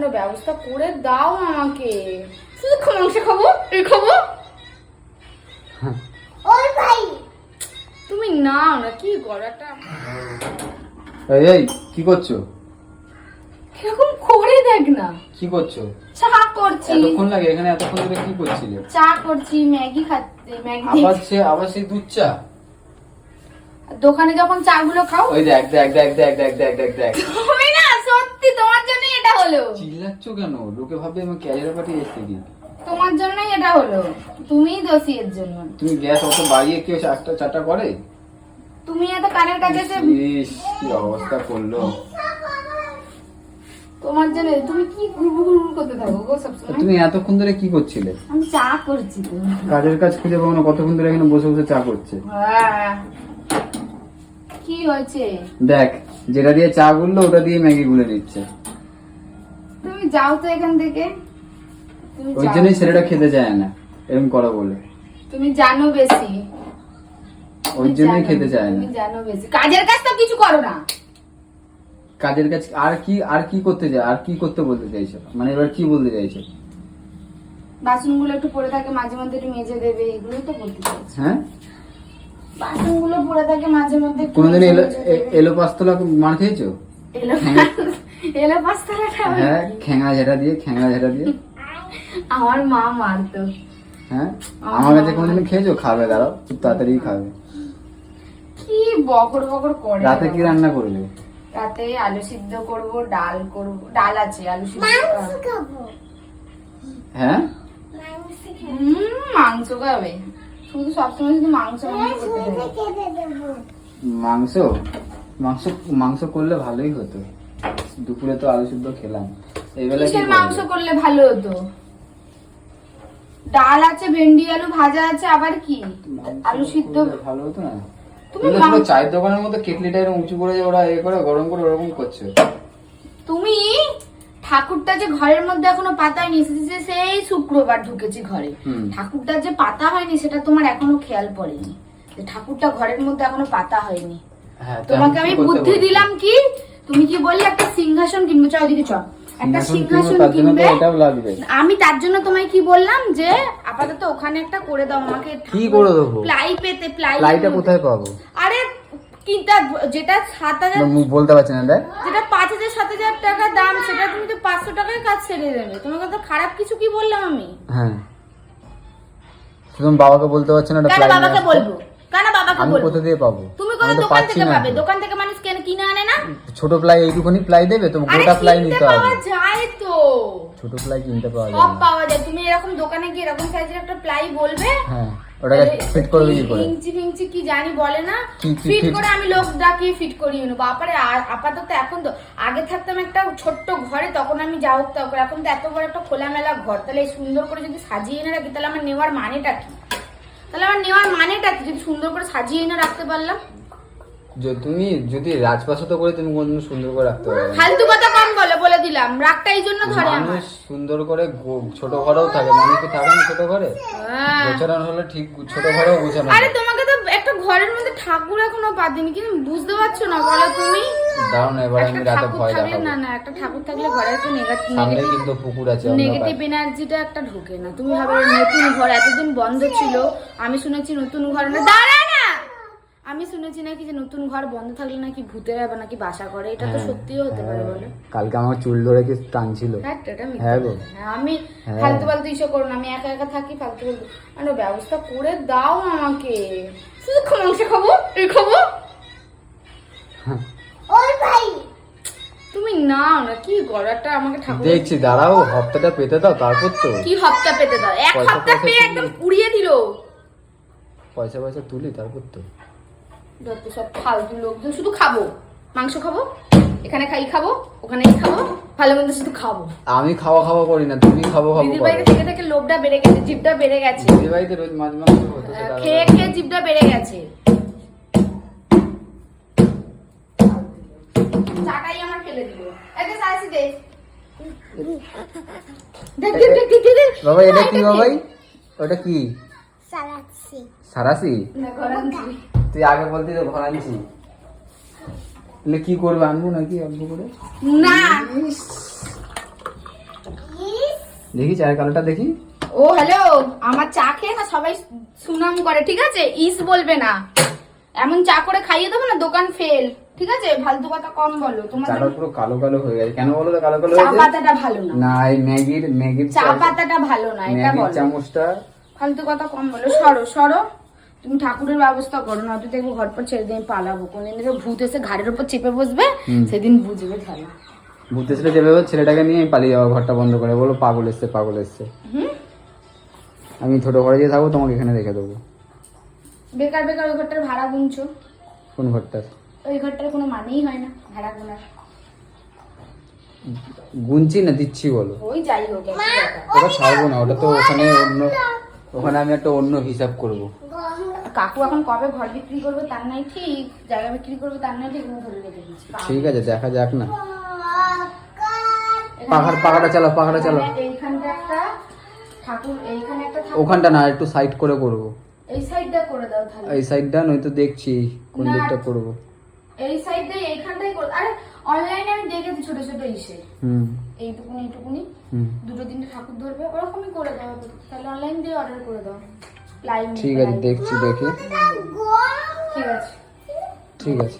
কেন ব্যবস্থা করে দাও আমাকে। শুধু মাংস খাব? এই খাব? ওই ভাই। তুমি নাও না কি গলাটা? এই এই কি করছ? কীরকম করে দেখ না। কি করছ? চা করছি। এতক্ষণ লাগে এখানে এতক্ষণ ধরে কি করছিলে? চা করছি ম্যাগি খাচ্ছি ম্যাগি। আবার সে আবার সেই দুধ চা? দোকানে যখন চা গুলো খাও। ওই দেখ দেখ দেখ দেখ দেখ দেখ দেখ দেখ তুমি না সত্যি তোমার জন্যই এটা হলো? চিল্লাচ্ছ কেন? লোকে ভাববে আমি ক্যারিয়ার কি? তোমার জন্যই এটা হলো। তুমিই দোষী এর জন্য। তুমি গ্যাস অত বাড়িয়ে কেউ চারটা চারটা করে? তুমি এত কানের কাছে এসে ইস কি অবস্থা করল? তোমার জন্য তুমি কি করতে থাকো গো সবসময়? তুমি এতক্ষণ ধরে কি করছিলে? আমি চা করছি তো। কাজের কাজ খুঁজে পাবো না কতক্ষণ ধরে এখানে বসে বসে চা করছে? হ্যাঁ। কি হয়েছে? দেখ যেটা দিয়ে চা গুললো ওটা দিয়ে ম্যাগি গুলে নিচ্ছে তুমি যাও তো এখান থেকে। ওই জন্যই ছেলেটা খেতে চায় না এরকম করা বলে। তুমি জানো বেশি। ওই জন্যই খেতে চায় না। তুমি জানো বেশি। কাজের কাজ তো কিছু করো না। কাজের কাজ আর কি আর কি করতে চাই আর কি করতে বলতে চাইছো? মানে এবার কি বলতে চাইছো? বাসনগুলো একটু পড়ে থাকে মাঝে মধ্যে একটু মেজে দেবে এগুলোই তো বলতে চাইছি। হ্যাঁ? বাসনগুলো পড়ে থাকে মাঝে মধ্যে কোনোদিন এলো। এলো পাঁচতলা মার খেয়েছো? এলো এলো খাবে হ্যাঁ খ্যাঙা ঝেটা দিয়ে খ্যাঙা ঝেটা দিয়ে। আমার মা মারতো। হ্যাঁ? আমার কাছে কোনোদিন খেয়েছো? খাবে দাঁড়াও খুব তাড়াতাড়ি খাবে। কি বকর বকর করে রাতে কি রান্না করবে? রাতে আলু সিদ্ধ করব ডাল করব ডাল আছে আলু সিদ্ধ মাংস খাব। হ্যাঁ? মাংস হুম মাংস খাবে। শুধু সবসময় শুধু মাংস মাংস? মাংস মাংস করলে ভালোই হতো। দুপুরে তো আলু সিদ্ধ খেলাম। কি মাংস করলে ভালো হতো? ডাল আছে ভেন্ডি আলু ভাজা আছে আবার কি? আলু সিদ্ধ ভালো হতো না। তুমি এগুলো মাং- পুরো চায়ের দোকানের মতো কেটলিটা এরকম উঁচু করে ওরা এ করে গরম করে ওরকম করছে। তুমি ঠাকুরটা যে ঘরের মধ্যে এখনও পাতা হয়নি সেই শুক্রবার ঢুকেছি ঘরে। ঠাকুরটা যে পাতা হয়নি সেটা তোমার এখনও খেয়াল পড়েনি। ঠাকুরটা ঘরের মধ্যে এখনও পাতা হয়নি। হ্যাঁ তোমাকে আমি বুদ্ধি দিলাম কি? তুমি কি বললে একটা সিংহাসন কিনবে? চল ওদিকে চল। একটা সিংহাসন কিনবো, আমি তার জন্য তোমায় কি বললাম যে আপাতত ওখানে একটা করে দাও আমাকে। কি করে দেবো? প্লাই পেতে প্লাই লাইটা কোথায় পাবো? আরে যেটা সাত হাজার বলতে পারছি না দেখ। যেটা পাঁচ হাজার সাত হাজার টাকা দাম সেটা তুমি তো পাঁচশো টাকায় কাজ ছেড়ে দেবে। তোমাকে তো খারাপ কিছু কি বললাম আমি? হ্যাঁ। তুমি বাবাকে বলতে পারছ না এটা প্লাই বাবাকে বলব? কেন বাবাকে বলব? কোথা দিয়ে পাবো? তুমি আমি দোকান থেকে পাবে। দোকান থেকে মানুষ কেন আনে না? ছোট প্লাই এইটুকুনি প্লাই দেবে তো গোটা প্লাই নিতে হবে। পাওয়া যায় তো। ছোট প্লাই কিনতে পাওয়া যায় সব পাওয়া যায়। তুমি এরকম দোকানে গিয়ে এরকম সাইজের একটা প্লাই বলবে? হ্যাঁ ওটাকে ফিট করবে কি করে। ইঞ্চি ফিঞ্চি কি জানি বলে না। ফিট করে আমি লোক ডাকিয়ে ফিট করিয়ে নেব। বাপারে আপাতত এখন তো আগে থাকতাম একটা ছোট্ট ঘরে তখন আমি যা তখন এখন তো এত বড় একটা খোলামেলা ঘর। তাহলে সুন্দর করে যদি সাজিয়ে এনে রাখি তাহলে আমার নেওয়ার মানেটা কি? তাহলে আমার নেওয়ার মানেটা কি? যদি সুন্দর করে সাজিয়ে এনে রাখতে পারলাম? যে তুমি যদি রাজপ্রাসাদ করে তুমি কোনদিন সুন্দর করে রাখতে পারবে। ফালতু কথা কম বলে বলে দিলাম। রাগটা এই জন্য ধরে মানুষ সুন্দর করে ছোট ঘরেও থাকে মানুষ কি থাকে না ছোট ঘরে। হ্যাঁ। গোছানো হলে ঠিক ছোট ঘরেও গোছানো আরে তোমাকে তো একটা ঘরের মধ্যে ঠাকুর এখনও কিন্তু বুঝতে পারছ না বলো তুমি? দাঁড়াও না এবার আমি রাতে ভয় দেখাবো। না না একটা ঠাকুর থাকলে ঘরে একটা নেগেটিভ সামনে কিন্তু পুকুর আছে নেগেটিভ এনার্জিটা একটা ঢোকে না। তুমি ভাবে নতুন ঘর এতদিন বন্ধ ছিল আমি শুনেছি নতুন ঘর না। দাঁড়া আমি শুনেছি নাকি যে নতুন ঘর বন্ধ থাকলে নাকি ভূতেরা বা নাকি বাসা করে এটা তো হ্যাঁ, সত্যিও হতে পারে বলো। কালকে আমার চুল ধরে কি টানছিল? হ্যাঁ, হ্যাঁ গো। হ্যাঁ, আমি হ্যাঁ। ফালতু ফালতু ইসে করো না আমি একা একা থাকি ফালতু ফালতু। মানে ব্যবস্থা করে দাও আমাকে। শুধু মাংস খাব? এই খাব? ওই ভাই। তুমি নাও না কি গলাটা আমাকে ঠাকুর দেখছি দাঁড়াও হপ্তাটা পেতে দাও তারপর তো। কি হপ্তা পেতে দাও? এক পয়সা হপ্তা পয়সা পেয়ে একদম পুড়িয়ে দিল। পয়সা পয়সা তুলি তারপর তো। যত সব ফালতু লোকজন শুধু খাব। মাংস খাব এখানে খাই খাব ওখানে খাব ভালো মন্দ শুধু খাব। আমি খাওয়া খাওয়া করি না তুমি খাব খাব দিদির বাড়িতে থেকে থেকে লোভটা বেড়ে গেছে জিভটা বেড়ে গেছে। দিদি বাড়িতে রোজ মাঝে মাঝে হতো খেয়ে খেয়ে জিভটা বেড়ে গেছে। চাটাই আমার ফেলে দিল। একটা সাইসি দে দেখ দেখ দেখ দেখ, দেখ, দেখ। বাবা এটা কি বাবাই? ওটা কি? সালাচ্ছি সারাসি? না, আনছি। তুই আগে বলতি তো ঘর আনছি তাহলে কি করবে আনব নাকি অল্প করে? না। দেখি চায়ের কালোটা দেখি। ও হ্যালো আমার চা খেয়ে না সবাই সুনাম করে ঠিক আছে? ইস বলবে না। এমন চা করে খাইয়ে দেবো না দোকান ফেল ঠিক আছে? ফালতু কথা কম বলো। তোমার চাটা পুরো কালো কালো হয়ে গেছে। কেন বলো তো কালো কালো চা পাতাটা ভালো না। না এই ম্যাগির ম্যাগির চা পাতাটা ভালো না এটা বলো। চামচটা ফালতু কথা কম বলো। সরো সরো। তুমি ঠাকুরের ব্যবস্থা করো না তুই দেখব ঘর পর ছেড়ে দিয়ে আমি পালাবো। কোনদিন দেখে ভূত এসে ঘাড়ের উপর চেপে বসবে সেদিন বুঝবে খেলা ভূতে ছেলে যাবে ও ছেলেটাকে নিয়ে আমি পালিয়ে যাব ঘরটা বন্ধ করে। বলো পাগল এসছে পাগল এসছে। হুম? আমি ছোট ঘরে গিয়ে থাকব তোমাকে এখানে রেখে দেবো। বেকার বেকার ওই ঘরটার ভাড়া গুনছো? কোন ঘরটার? ওই ঘরটার কোনো মানেই হয় না ভাড়া গোনার। গুনছি না দিচ্ছি বলো। ওই যাই হোক ওটা ছাড়বো না ওটা তো ওখানে অন্য ওখানে আমি একটা অন্য হিসাব করব। কাকু এখন কবে ঘর বিক্রি করবে তার নাই ঠিক জায়গা বিক্রি করবে তার নাই ঠিক ধরে রেখে দিচ্ছি ঠিক আছে দেখা যাক না। পাখার পাখাটা চালাও পাখাটা চালাও এইখানটা একটা ঠাকুর এইখানে একটা ওখানটা না একটু সাইড করে করব। এই সাইডটা করে দাও তাহলে। এই সাইডটা নয়তো দেখছি কোন। দিকটা করব। এই সাইডটাই এইখানটাই করে আরে অনলাইনে আমি দেখেছি ছোট ছোট ইসে হুম। এইটুকুনি এইটুকুনি। হুম। দুটো তিনটে ঠাকুর ধরবে ওরকমই করে দাও। তাহলে অনলাইন দিয়ে অর্ডার করে দাও। ঠিক আছে দেখছি দেখি। ঠিক আছে। ঠিক আছে।